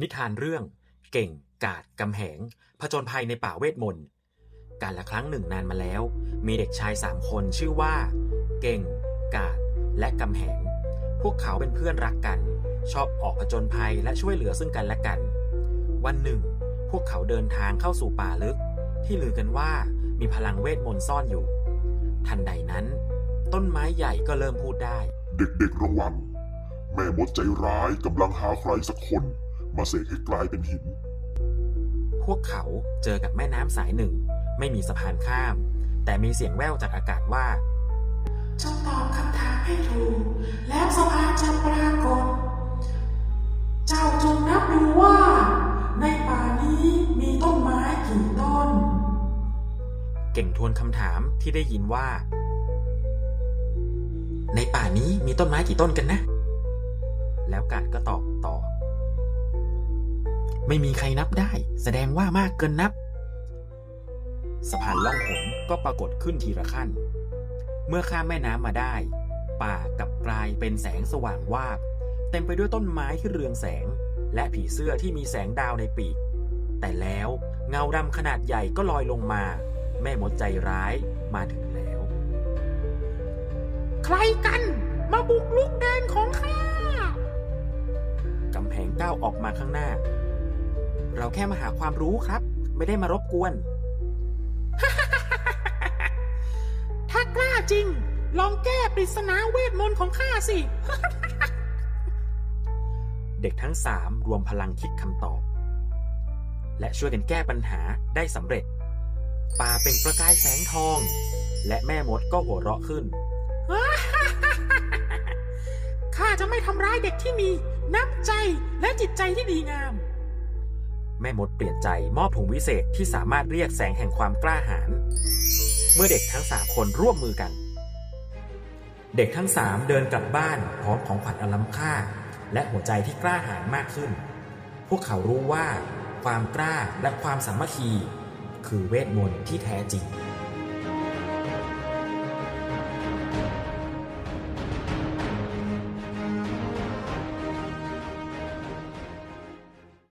นิทานเรื่อง เก่งกาดกำแหง ผจญภัยในป่าเวทมนต์การละครั้งหนึ่งนานมาแล้ว มีเด็กชายสามคนชื่อว่า เก่ง กาด และกำแหง พวกเขาเป็นเพื่อนรักกัน ชอบออกผจญภัยและช่วยเหลือซึ่งกันและกัน วันหนึ่ง พวกเขาเดินทางเข้าสู่ป่าลึก ที่ลือกันว่ามีพลังเวทมนต์ซ่อนอยู่ ทันใดนั้น ต้นไม้ใหญ่ก็เริ่มพูดได้ เด็กๆระวัง แม่มดใจร้ายกำลังหาใครสักคน มาเสกให้กลายเป็นหิน พวกเขาเจอกับแม่น้ำสายหนึ่ง ไม่มีสะพานข้าม แต่มีเสียงแว่วจากอากาศว่าจงตอบคำถามให้ถูกแล้วสะพานจะปรากฏ เจ้าจงนับดูว่า ในป่านี้มีต้นไม้กี่ต้น เก่งทวนคำถามที่ได้ยินว่า ในป่านี้มีต้นไม้กี่ต้นกันนะ แล้วกาดก็ตอบต่อ ไม่มีใครนับได้ แสดงว่ามากเกินนับ สะพานล่องหนก็ปรากฏขึ้นทีละขั้น เมื่อข้ามแม่น้ำมาได้ ป่ากลับกลายเป็นแสงสว่างวาบ เต็มไปด้วยต้นไม้ที่เรืองแสง และผีเสื้อที่มีแสงดาวในปีก แต่แล้วเงาดำขนาดใหญ่ก็ลอยลงมา แม่มดใจร้ายมาถึงแล้ว ใครกันมาบุกลุกแดนของข้ากำแพงก้าวออกมาข้างหน้า เราแค่มาหาความรู้ครับ ไม่ได้มารบกวน ถ้ากล้าจริง ลองแก้ปริศนาเวทมนต์ของข้าสิ เด็กทั้งสามรวมพลังคิดคำตอบ และช่วยกันแก้ปัญหาได้สำเร็จป่าเป็นประกายแสงทอง และแม่มดก็หัวเราะขึ้นข้าจะไม่ทำร้ายเด็กที่มีน้ำใจและจิตใจที่ดีงาม แม่มดเปลี่ยนใจมอบถุงวิเศษที่สามารถเรียกแสงแห่งความกล้าหาญเมื่อเด็กทั้งสามคนร่วมมือกัน เด็กทั้งสามเดินกลับบ้านพร้อมของขวัญอล้ำค่า และหัวใจที่กล้าหาญมากขึ้น พวกเขารู้ว่า ความกล้าและความสามัคคี คือเวทมนต์ที่แท้จริง